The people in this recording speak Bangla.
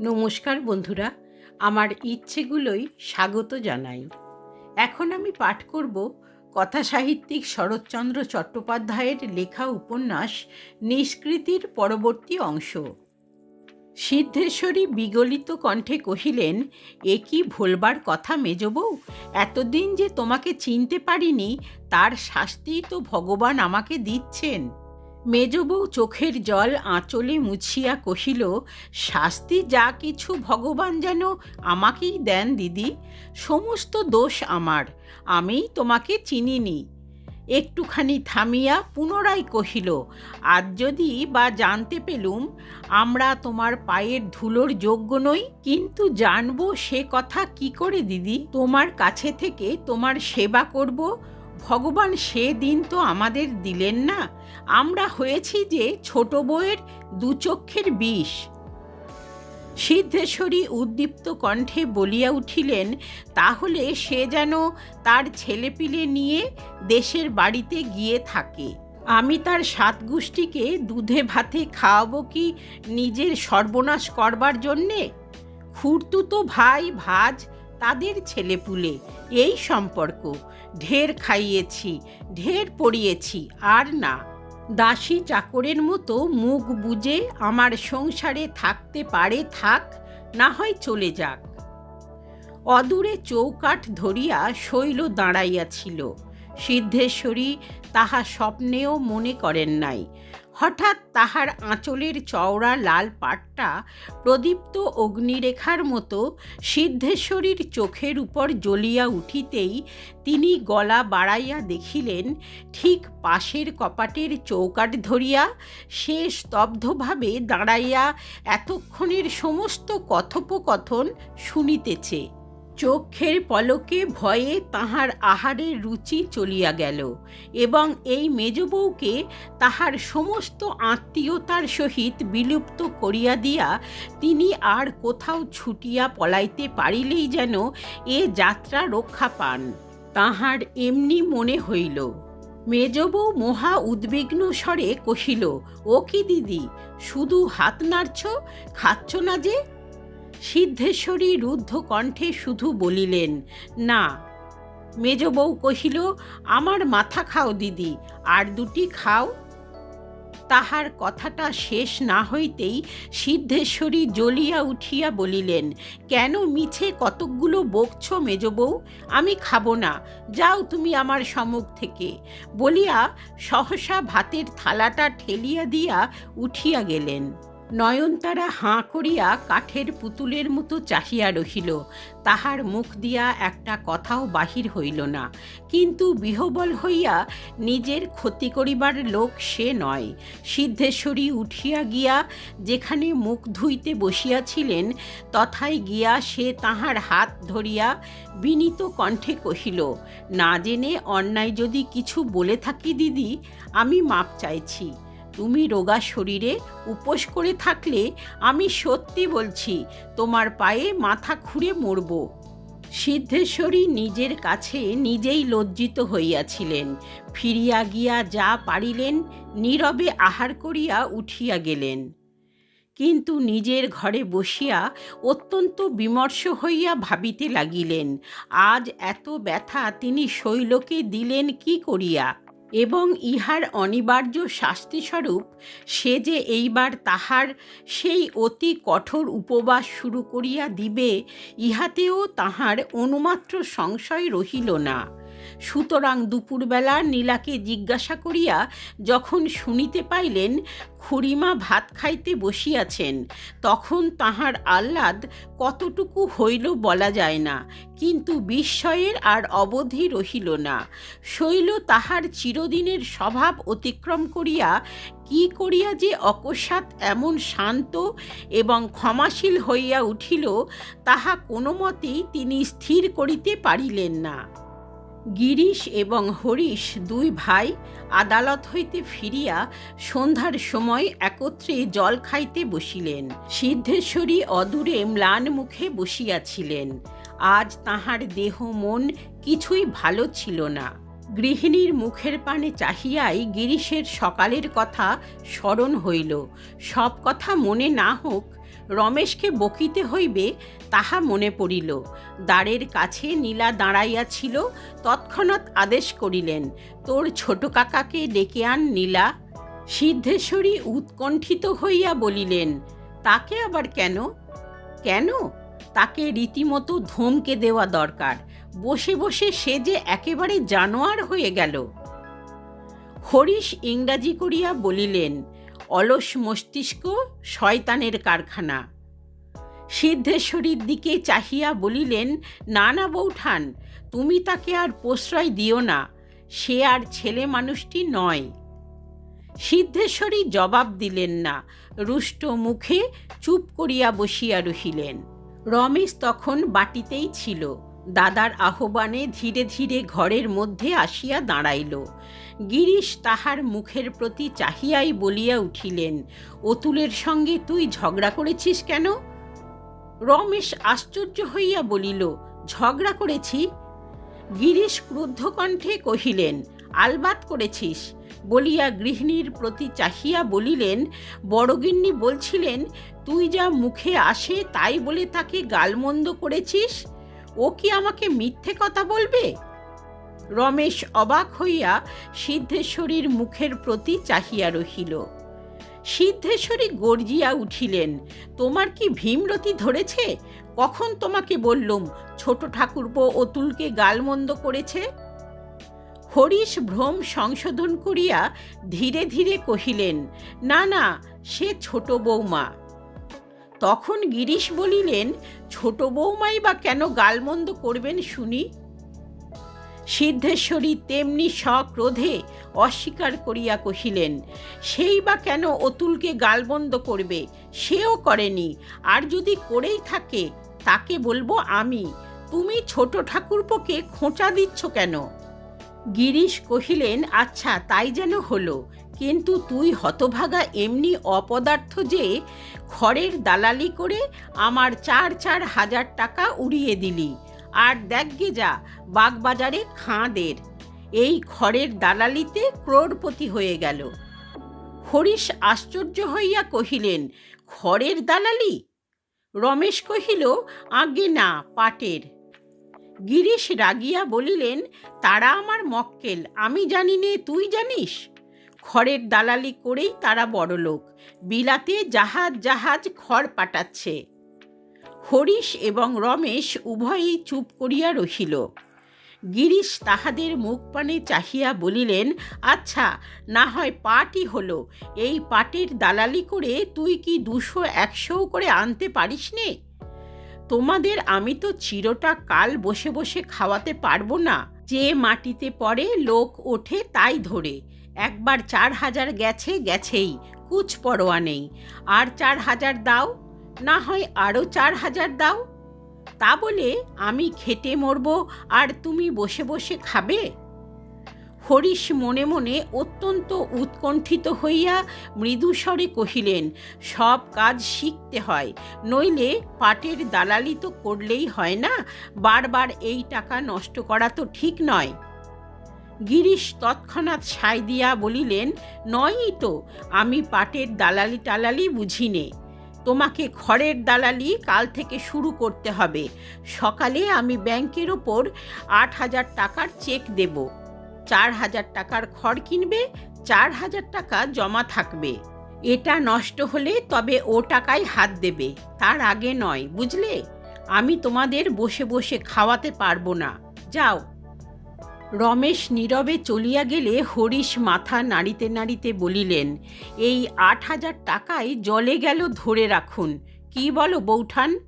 নমস্কার বন্ধুরা, আমার ইচ্ছেগুলোই স্বাগত জানাই। এখন আমি পাঠ করব কথা সাহিত্যিক শরৎচন্দ্র চট্টোপাধ্যায়ের লেখা উপন্যাস নিষ্কৃতির পরবর্তী অংশ। সিদ্ধেশ্বরী বিগলিত কণ্ঠে কহিলেন, এ কি ভোলবার কথা মেজবউ এতদিন যে তোমাকে চিনতে পারিনি, তার শাস্তি তো ভগবান আমাকে দিচ্ছেন। মেজবউ চোখের জল আঁচলে মুছিয়া কহিল, শাস্তি যা কিছু ভগবান যেন আমাকেই দেন, দিদি। সমস্ত দোষ আমার, আমিই তোমাকে চিনিনি। একটুখানি থামিয়া পুনরায় কহিল, আজ যদি বা জানতে পেলুম, আমরা তোমার পায়ের ধুলোর যোগ্য নই, কিন্তু জানব সে কথা কি করে, দিদি? তোমার কাছে থেকে তোমার সেবা করব ভগবান সে দিন তো আমাদের দিলেন না। আমরা হয়েছি যে ছোট বউয়ের দুচক্ষের বিষ। সিদ্ধেশ্বরী উদ্দীপ্ত কণ্ঠে বলিয়া উঠিলেন, তাহলে সে যেন তার ছেলেপিলে নিয়ে দেশের বাড়িতে গিয়ে থাকে। আমি তার সাত গোষ্ঠীকে দুধে ভাতে খাওয়াবো কি নিজের সর্বনাশ করবার জন্যে? খুঁড়তুতো ভাই ভাজ তাদের ছেলেপুলে। এই সম্পর্ক। ঢের খাইয়েছি, ঢের পড়িয়েছি, আর না। দাসী চাকরের মতো মুখ বুজে আমার সংসারে থাকতে পারে থাক, না হয় চলে যাক। অদূরে চৌকাঠ ধরিয়া শৈল দাঁড়াইয়াছিল। সিদ্ধেশ্বরী তাহা স্বপ্নেও মনে করেন নাই। হঠাৎ তাহার আঁচলের চওড়া লাল পাটটা প্রদীপ্ত অগ্নিরেখার মতো সিদ্ধেশ্বরীর চোখের উপর জ্বলিয়া উঠিতেই তিনি গলা বাড়াইয়া দেখিলেন, ঠিক পাশের কপাটের চৌকাট ধরিয়া সে স্তব্ধভাবে দাঁড়াইয়া এতক্ষণের সমস্ত কথোপকথন শুনিতেছে। চোখের পলকে ভয়ে তাহার আহারের রুচি চলিয়া গেল এবং এই মেজবউকে তাহার সমস্ত আত্মীয়তার সহিত বিলুপ্ত করিয়া দিয়া তিনি আর কোথাও ছুটিয়া পলাইতে পারিলেই যেন এ যাত্রা রক্ষা পান। তাহার এমনি মনে হইল। মেজবউ মহা উদ্বিগ্ন স্বরে কহিল, ও কি দিদি, শুধু হাত নাড়ছ? খাচ্ছ না যে? সিদ্ধেশ্বরী রুদ্ধ কণ্ঠে শুধু বলিলেন, না। মেজ বউ কহিল, আমার মাথা খাও দিদি, আর দুটি খাও। তাহার কথাটা শেষ না হইতেই সিদ্ধেশ্বরী জ্বলিয়া উঠিয়া বলিলেন, কেন মিছে কতকগুলো বকছ মেজ মেজবউ? আমি খাব না, যাও তুমি আমার সম্মুখ থেকে। বলিয়া সহসা ভাতের থালাটা ঠেলিয়া দিয়া উঠিয়া গেলেন। নয়নতারা হাঁ করিয়া কাঠের পুতুলের মতো চাহিয়া রহিল। তাহার মুখ দিয়া একটা কথাও বাহির হইল না। কিন্তু বিহবল হইয়া নিজের ক্ষতি করিবার লোক সে নয়। সিদ্ধেশ্বরী উঠিয়া গিয়া যেখানে মুখ ধুইতে বসিয়াছিলেন, তথায় গিয়া সে তাহার হাত ধরিয়া বিনীত কণ্ঠে কহিল, না জেনে অন্যায় যদি কিছু বলে থাকি দিদি, আমি মাপ চাইছি। তুমি রোগা শরীরে উপোস করে থাকলে আমি সত্যি বলছি, তোমার পায়ে মাথা খুঁড়ে মরব। সিদ্ধেশ্বরী নিজের কাছে নিজেই লজ্জিত হইয়াছিলেন। ফিরিয়া গিয়া যা পারিলেন, নীরবে আহার করিয়া উঠিয়া গেলেন। কিন্তু নিজের ঘরে বসিয়া অত্যন্ত বিমর্ষ হইয়া ভাবিতে লাগিলেন, আজ এত ব্যথা তিনি শৈলকে দিলেন কি করিয়া? এবং ইহার অনিবার্য শাস্তিস্বরূপ সে যে এইবার তাহার সেই অতি কঠোর উপবাস শুরু করিয়া দিবে, ইহাতেও তাহার অনুমাত্র সংশয় রহিল না। সুতরাং দুপুরবেলা নীলাকে জিজ্ঞাসা করিয়া যখন শুনিতে পাইলেন, খুড়িমা ভাত খাইতে বসিয়াছেন, তখন তাহার আহ্লাদ কতটুকু হইল বলা যায় না, কিন্তু বিস্ময়ের আর অবধি রহিল না। শৈল তাহার চিরদিনের স্বভাব অতিক্রম করিয়া কি করিয়া যে অকস্মাৎ এমন শান্ত এবং ক্ষমাশীল হইয়া উঠিল, তাহা কোনো মতেই তিনি স্থির করিতে পারিলেন না। গিরিশ এবং হরিশ দুই ভাই আদালত হইতে ফিরিয়া সন্ধ্যার সময় একত্রে জল খাইতে বসিলেন। সিদ্ধেশ্বরী অদূরে ম্লান মুখে বসিয়াছিলেন। আজ তাহার দেহ মন কিছুই ভালো ছিল না। গৃহিণীর মুখের পানে চাহিয়াই গিরিশের সকালের কথা স্মরণ হইল। সব কথা মনে না হোক রমেশকে বকিতে হইবে, তাহা মনে পড়িল। দ্বারের কাছে নীলা দাঁড়াইয়া ছিল তৎক্ষণাৎ আদেশ করিলেন, তোর ছোট কাকাকে ডেকে আন নীলা। সিদ্ধেশ্বরী উৎকণ্ঠিত হইয়া বলিলেন, তাকে আবার কেন? কেন? তাকে রীতিমতো ধমকে দেওয়া দরকার। বসে বসে সে যে একেবারে জানোয়ার হয়ে গেল। হরিশ ইংরাজি করিয়া বলিলেন অলস মস্তিষ্ক শয়তানের কারখানা। সিদ্ধেশ্বরীর দিকে চাহিয়া বলিলেন, না না বৌঠান, তুমি তাকে আর প্রশ্রয় দিও না, সে আর ছেলে মানুষটি নয়। সিদ্ধেশ্বরী জবাব দিলেন না, রুষ্ট মুখে চুপ করিয়া বসিয়া রহিলেন। রমেশ তখন বাটিতেই ছিল। দাদার আহ্বানে ধীরে ধীরে ঘরের মধ্যে আসিয়া দাঁড়াইল। গিরিশ তাহার মুখের প্রতি চাহিয়াই বলিয়া উঠিলেন, অতুলের সঙ্গে তুই ঝগড়া করেছিস কেন? রমেশ আশ্চর্য হইয়া বলিল, ঝগড়া করেছি? গিরিশ ক্রুদ্ধ কণ্ঠে কহিলেন, আলবাত করেছিস? বলিয়া গৃহিণীর প্রতি চাহিয়া বলিলেন, বড়গিন্নি বলছিলেন, তুই যা মুখে আসে তাই বলে তাকে গালমন্দ করেছিস? ও কি আমাকে মিথ্যে কথা বলবে? রমেশ অবাক হইয়া সিদ্ধেশ্বরীর মুখের প্রতি চাহিয়া রহিল। সিদ্ধেশ্বরী গর্জিয়া উঠিলেন, তোমার কি ভীমরতি ধরেছে? কখন তোমাকে বললুম, ছোট ঠাকুরপো অতুলকে গালমন্দ করেছে? হরিশ ভ্রম সংশোধন করিয়া ধীরে ধীরে কহিলেন, না না, সে ছোট বৌমা। তখন গিরিশ বলিলেন, ছোট বৌমাই বা কেন গালমন্দ করবেন শুনি? সিদ্ধেশ্বরী তেমনি সক্রোধে অস্বীকার করিয়া কহিলেন, সেই বা কেন অতুলকে গালবন্ধ করবে? সেও করেনি। আর যদি করেই থাকে, তাকে বলব আমি। তুমি ছোট ঠাকুরপোকে খোঁচা দিচ্ছ কেন? গিরিশ কহিলেন আচ্ছা তাই যেন হলো। কিন্তু তুই হতভাগা এমনি অপদার্থ যে খড়ের দালালি করে আমার চার চার হাজার টাকা উড়িয়ে দিলি। আর দেখগে যা, বাগবাজারে খাঁদের। এই খড়ের দালালিতে ক্রোড়পতি হয়ে গেল। হরিশ আশ্চর্য হইয়া কহিলেন, খড়ের দালালি? রমেশ কহিল, আগে না, পাটের। গিরিশ রাগিয়া বলিলেন, তারা আমার মক্কেল, আমি জানি নে, তুই জানিস? খড়ের দালালি করেই তারা বড়লোক। বিলাতে জাহাজ জাহাজ খড় পাঠাচ্ছে হরিশ এবং রমেশ উভয়েই চুপ করিয়া রহিল। গিরিশ তাহাদের মুখ পানে চাহিয়া বলিলেন আচ্ছা না হয় পাটই হলো। এই পাটের দালালি করে তুই কি দুশো একশো করে আনতে পারিস নে তোমাদের আমি তো চিরটা কাল বসে বসে খাওয়াতে পারব না। যে মাটিতে পড়ে লোক ওঠে তাই ধরে। একবার চার হাজার গেছে, গেছেই কুচ পরোয়া নেই। আর চার হাজার দাও, না হয় আরও চার হাজার দাও। তা বলে আমি খেটে মরব, আর তুমি বসে বসে খাবে? হরিশ মনে মনে অত্যন্ত উৎকণ্ঠিত হইয়া মৃদুস্বরে কহিলেন, সব কাজ শিখতে হয়, নইলে পাটের দালালি তো করলেই হয় না, বারবার এই টাকা নষ্ট করা তো ঠিক নয়। গিরিশ তৎক্ষণাৎ সাই দিয়া বলিলেন, নয়ই তো, আমি পাটের দালালি টালালি বুঝি নে তোমাকে খড়ের দালালি কাল থেকে শুরু করতে হবে। সকালে আমি ব্যাংকের ওপর আট হাজার টাকার চেক দেব। চার হাজার টাকার খড় কিনবে, চার হাজার টাকা জমা থাকবে। এটা নষ্ট হলে তবে ও টাকায় হাত দেবে। তার আগে নয়, বুঝলে? আমি তোমাদের বসে বসে খাওয়াতে পারব না। যাও। রমেশ নীরবে চলিয়া গেলে হরিশ মাথা নাড়িতে নাড়িতে বলিলেন, এই আট হাজার টাকায় জলে গেল ধরে রাখুন। কি বলো বৌঠান?